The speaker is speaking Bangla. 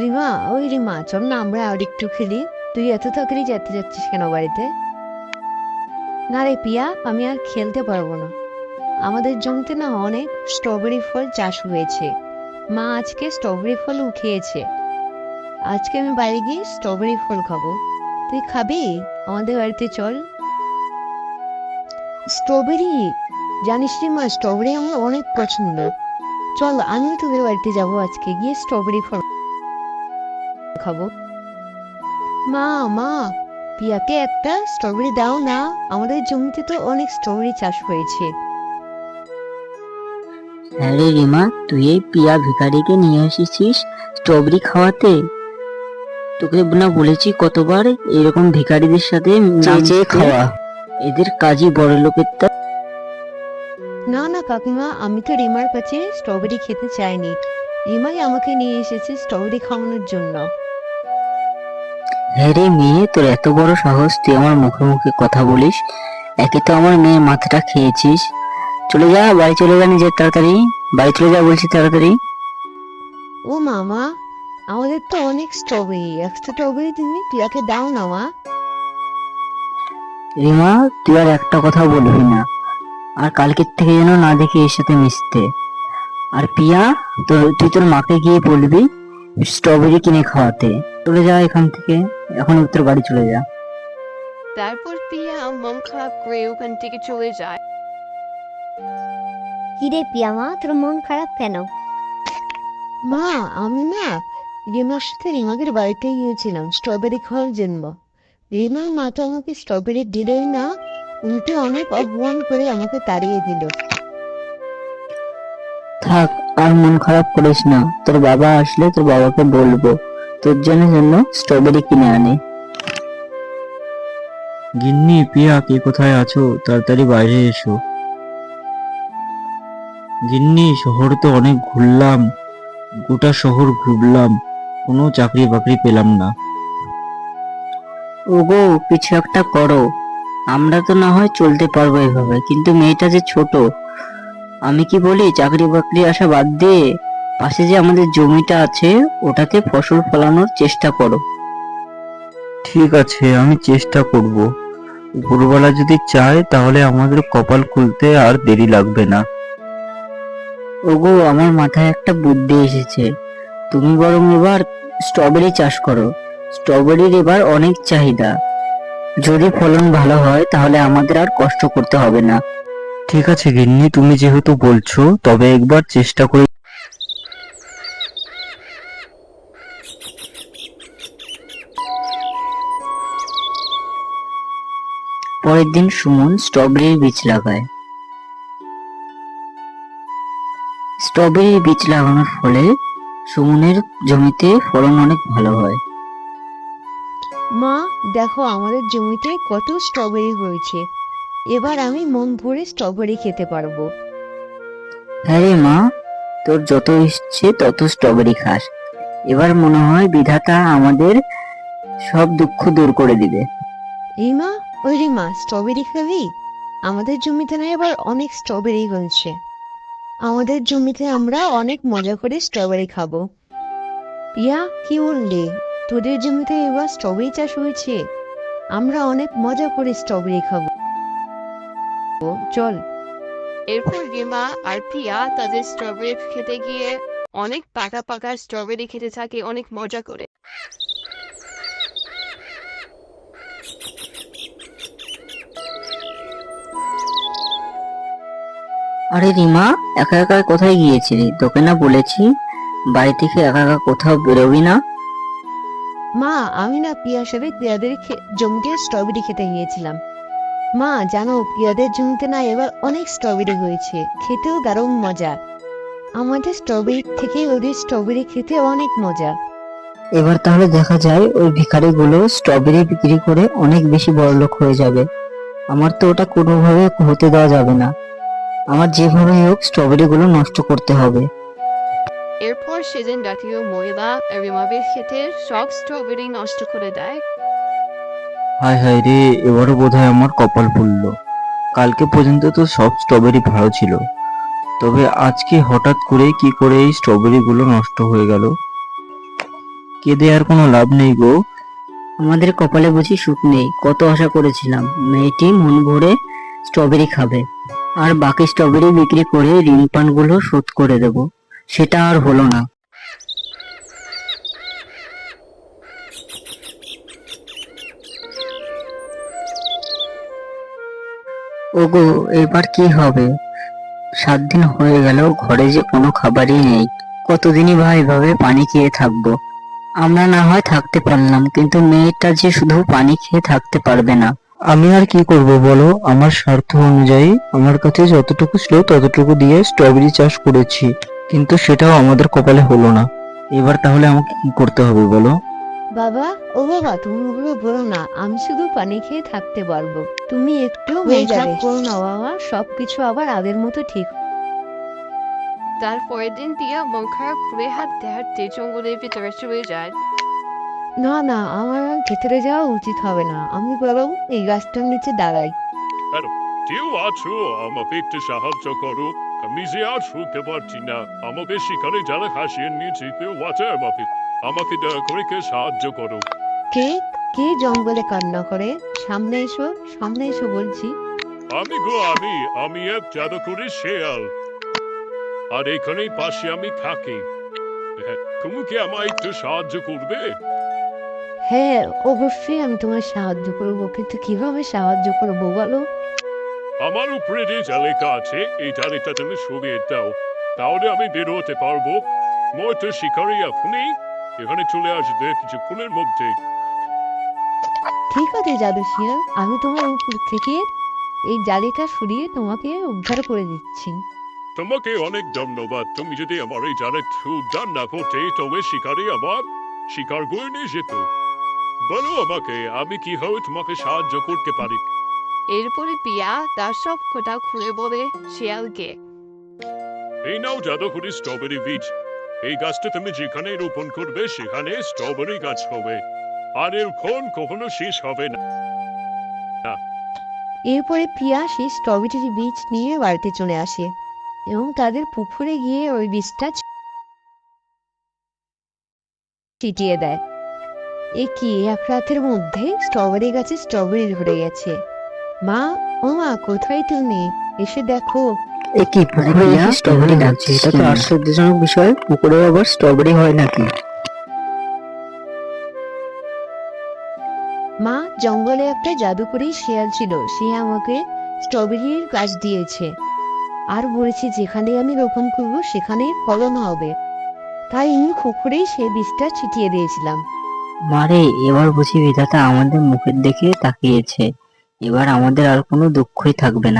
রিমা, ওই রিমা, চল না আমরা আর একটু খেলি। তুই এত তাড়াতাড়ি যেতে যাচ্ছিস কেন বাড়িতে? না রে পিয়া, আমি আর খেলতে পারব না। আমাদের জমিতে না অনেক স্ট্রবেরি ফল চাষ হয়েছে। মা আজকে স্ট্রবেরি ফল উঠিয়েছে আজকে আমি বাড়ি গিয়ে স্ট্রবেরি ফল খাব। তুই খাবি? আমাদের বাড়িতে চল। স্ট্রবেরি জানিস রে মা স্ট্রবেরি আমার অনেক পছন্দ। চল, আমিও তোদের বাড়িতে যাব আজকে গিয়ে স্ট্রবেরি ফল খাব। মা মা পিয়াকে একটা স্ট্রবেরি দাও না। আমাদের জমিতে তো অনেক স্ট্রবেরি চাষ হয়েছে। হ্যাঁ রে রিমা তুই এই পিয়া ভিখারিকে নিয়ে এসেছিস স্ট্রবেরি খাওয়াতে? তোকে না বলেছি কতবার এরকম ভিখারিদের সাথে চেয়ে খাওয়া। এদের কাজই বড় লোকের তা। না না কাকিমা আমি তো রিমার কাছে স্ট্রবেরি খেতে চাইনি। রিমাই আমাকে নিয়ে এসেছে স্ট্রবেরি খাওয়ানোর জন্য। হ্যাঁ রে মেয়ে তোর এত বড় সাহস তুই আমার মুখে মুখে কথা বলিস? একে তো আমার মেয়ের মাথাটা খেয়েছিস। চলে যা বাড়ি চলে যা নিজের তাড়াতাড়ি। বাড়ি চলে যা বলছি তাড়াতাড়ি। ও মামা আমাদের তো অনেক স্ট্রবেরি একটা স্ট্রবেরি তুমি পিয়াকে দাও না মা। রিমা তুই আর একটা কথা বলবি না। আর কালকের থেকে যেন না দেখি এর সাথে মিশতে। আর পিয়া তোর তুই তোর মাকে গিয়ে বলবি স্ট্রবেরি কিনে খাওয়াতে। চলে যা এখান থেকে এখন তোর বাড়ি চলে যা। তারপর পিয়া মন খারাপ করে ওখান থেকে চলে যায়। কিরে পিয়ামা তোর মন খারাপ কেন? মা আমি না রিমার সাথে রিমাদের বাড়িতে গিয়েছিলাম স্ট্রবেরি খাওয়ার জন্য। রিমার মা তো আমাকে স্ট্রবেরি দিলই না উল্টে অনেক অপমান করে আমাকে তাড়িয়ে দিল। থাক আর মন খারাপ করিস না। তোর বাবা আসলে তোর বাবাকে বলব। তোর জন্য জন্য স্ট্রবেরি কিনে আনে। গিন্নি পিয়া কে কোথায় আছো? তাড়াতাড়ি বাইরে এসো। গিন্নি শহর তো অনেক ঘুরলাম। গোটা শহর ঘুরলাম। কোনো চাকরি বাকরি পেলাম না। ওগো কিছু একটা করো। আমরা তো না হয় চলতে পারব এভাবে কিন্তু মেয়েটা যে ছোট। আমি কি বলি চাকরি বাকরি আসা বাদ দিয়ে পাশে যে আমাদের জমিটা আছে ওটাতে ফসল ফলানোর চেষ্টা করো। ঠিক আছে আমি চেষ্টা করব। উপরওয়ালা যদি চায় তাহলে আমাদের কপাল খুলতে আর দেরি লাগবে না। ওগো আমার মাথায় একটা বুদ্ধি এসেছে। তুমি বরং এবার স্ট্রবেরি চাষ করো। স্ট্রবেরির এবার অনেক চাহিদা। যদি ফলন ভালো হয় তাহলে আমাদের আর কষ্ট করতে হবে না। ঠিক আছে গিন্নি তুমি যেহেতু বলছো তবে একবার চেষ্টা করে পরের দিন সুমন স্ট্রবেরির বীজ লাগায়। স্ট্রবেরির বীজ লাগানোর ফলে সুমনের জমিতে ফলন অনেক ভালো হয়। মা দেখো আমাদের জমিতে কত স্ট্রবেরি হয়েছে। এবার আমি মন ভরে স্ট্রবেরি খেতে পারব। হ্যাঁ রে মা তোর যত ইচ্ছে তত স্ট্রবেরি খাস। এবার মনে হয় বিধাতা আমাদের সব দুঃখ দূর করে দিবে। রিমা ওই রিমা স্ট্রবেরি খাবি? আমাদের জমিতে না এবার অনেক স্ট্রবেরি হয়েছে। আমাদের জমিতে আমরা অনেক মজা করে স্ট্রবেরি খাব। ইয়া, কি বললি? তোদের জমিতে এবার স্ট্রবেরি চাষ হয়েছে? আমরা অনেক মজা করে স্ট্রবেরি খাব। চল। এরপর রিমা আর পিয়া তাদের স্ট্রবেরি খেতে গিয়ে অনেক পাকা পাকা স্ট্রবেরি খেতে থাকে, অনেক মজা করে। আরে রিমা একা একা কোথায় গিয়েছিলি? তোকে না বলেছি বাড়ি থেকে একা একা কোথাও বেরোবি না? মা আমি না পিয়ার সাথে পিয়াদের খে- জমিতে স্ট্রবেরি খেতে গিয়েছিলাম। মা জানো পিয়াদের জমিতে না এবার অনেক স্ট্রবেরি হয়েছে। খেতেও দারুণ মজা। আমাদের স্ট্রবেরি থেকে ওদের স্ট্রবেরি খেতে অনেক মজা। এবার তাহলে দেখা যায় ওই ভিখারিগুলো স্ট্রবেরি বিক্রি করে অনেক বেশি বড়লোক হয়ে যাবে। আমার তো ওটা কোনোভাবে হতে দেওয়া যাবে না। আমার যেভাবে হোক স্ট্রবেরি গুলো নষ্ট করতে হবে। এরপর সেদিন রাতেও মহিলা রিমাবের খেতে সব স্ট্রবেরি নষ্ট করে দেয়। হায় হায় রে এবারও বোধহয় আমার কপাল পড়ল কালকে পর্যন্ত তো সব স্ট্রবেরি ভালো ছিল। তবে আজকে হঠাৎ করে কি করে এই স্ট্রবেরি গুলো নষ্ট হয়ে গেল? কেঁদে আর কোনো লাভ নেই গো। আমাদের কপালে বুঝি সুখ নেই। কত আশা করেছিলাম। মেয়েটি মন ভরে স্ট্রবেরি খাবে। আর বাকি স্ট্রবেরি বিক্রি করে ঋণ পানগুলো শোধ করে দেব। সেটা আর হলো না। ওগো, এবার কি হবে? সাত দিন হয়ে গেল, ঘরে যে কোনো খাবারই নেই। কতদিনই বা এভাবে পানি খেয়ে থাকব? আমরা না হয় থাকতে পারলাম, কিন্তু মেয়েটা যে শুধু পানি খেয়ে থাকতে পারবে না। আমি আর কি করব বলো? আমার স্বার্থ অনুযায়ী আমার কাছে যতটুকু ছিল ততটুকু দিয়ে স্ট্রবেরি চাষ করেছি। কিন্তু সেটাও আমাদের কপালে হলো না। এবার তাহলে আমাকে কি করতে হবে বলো? বাবা ও বাবা তুমি ওগুলো বলো না। আমি শুধু পানি খেয়ে থাকতে পারব। তুমি একটু যাবে। করো না বাবা। সবকিছু আবার আগের মতো ঠিক। তারপরের দিন পিয়া মন খারাপ করে হাঁটতে হাঁটতে জঙ্গলের ভিতরে চলে যায়। না না আমার আর ভেতরে যাওয়া উচিত হবে না। আমি বরং এই গাছটার নিচে দাঁড়াই। কেউ আছো? আমাকে একটু সাহায্য করো। আমি যে আর শুনতে পারছি না। আমাকে শিকারে যারা হাসিয়ে নিয়েছে কেউ আছে আমাকে। আমাকে দয়া করে কে সাহায্য করো? কে? কে জঙ্গলে কান্না করে? সামনে এসো সামনে এসো বলছি। আমি গো আমি আমি এক জাদুকরি শেয়াল। আর এখানেই পাশে আমি থাকি। হ্যাঁ, তুমি কি আমায় একটু সাহায্য করবে? হ্যাঁ অবশ্যই আমি তোমার সাহায্য করব কিন্তু কীভাবে সাহায্য করব বলো? আমার উপরে যে জালেকা আছে এই তুমি সরিয়ে দাও। তাহলে আমি বের হতে পারব। মতো শিকারি এখানে চলে আসবে কিছুক্ষণের মধ্যে। ঠিক আছে জাদু শিয়াল আমি তোমার উপর থেকে এই জালিটা সরিয়ে তোমাকে উদ্ধার করে দিচ্ছি। তোমাকে অনেক ধন্যবাদ। তুমি যদি আমার এই জালে উদ্ধার না করতে তবে শিকারি আমার শিকার করে নিয়ে যেত। বলো আমাকে আমি কীভাবে তোমাকে সাহায্য করতে পারি? এরপরে পিয়া তার সব কথা খুলে বলে শিয়ালকে। এই নাও জাদুকরি স্ট্রবেরি বীজ। এই গাছটা তুমি যেখানে রোপণ করবে সেখানে স্ট্রবেরি গাছ হবে। আর এর ফল কখনো শেষ হবে না। এরপরে পিয়া সেই স্ট্রবেরি বীজ নিয়ে বাড়িতে চলে আসে এবং তাদের পুকুরে গিয়ে ওই বীজটা ছিটিয়ে দেয়। এ কি এক রাতের মধ্যে স্ট্রবেরি গাছে স্ট্রবেরি ধরে গেছে। মা ও মা কোথায় তুমি? এসে দেখো। এ কি পুকুরে স্ট্রবেরি লাগছে। এটা তো আশ্চর্যজনক বিষয়। পুকুরে আবার স্ট্রবেরি হয় নাকি? মা জঙ্গলে একটা জাদুকরি শিয়াল ছিল। সে আমাকে স্ট্রবেরির গাছ দিয়েছে। আর বলেছে যেখানে আমি রোপণ করব সেখানেই ফলন হবে। তাই আমি পুকুরেই সে বীজটা ছিটিয়ে দিয়েছিলাম। মারে এবার বুঝি বিধাতা আমাদের মুখের দিকে তাকিয়েছে। এবার আমাদের আর কোনো দুঃখই থাকবে না।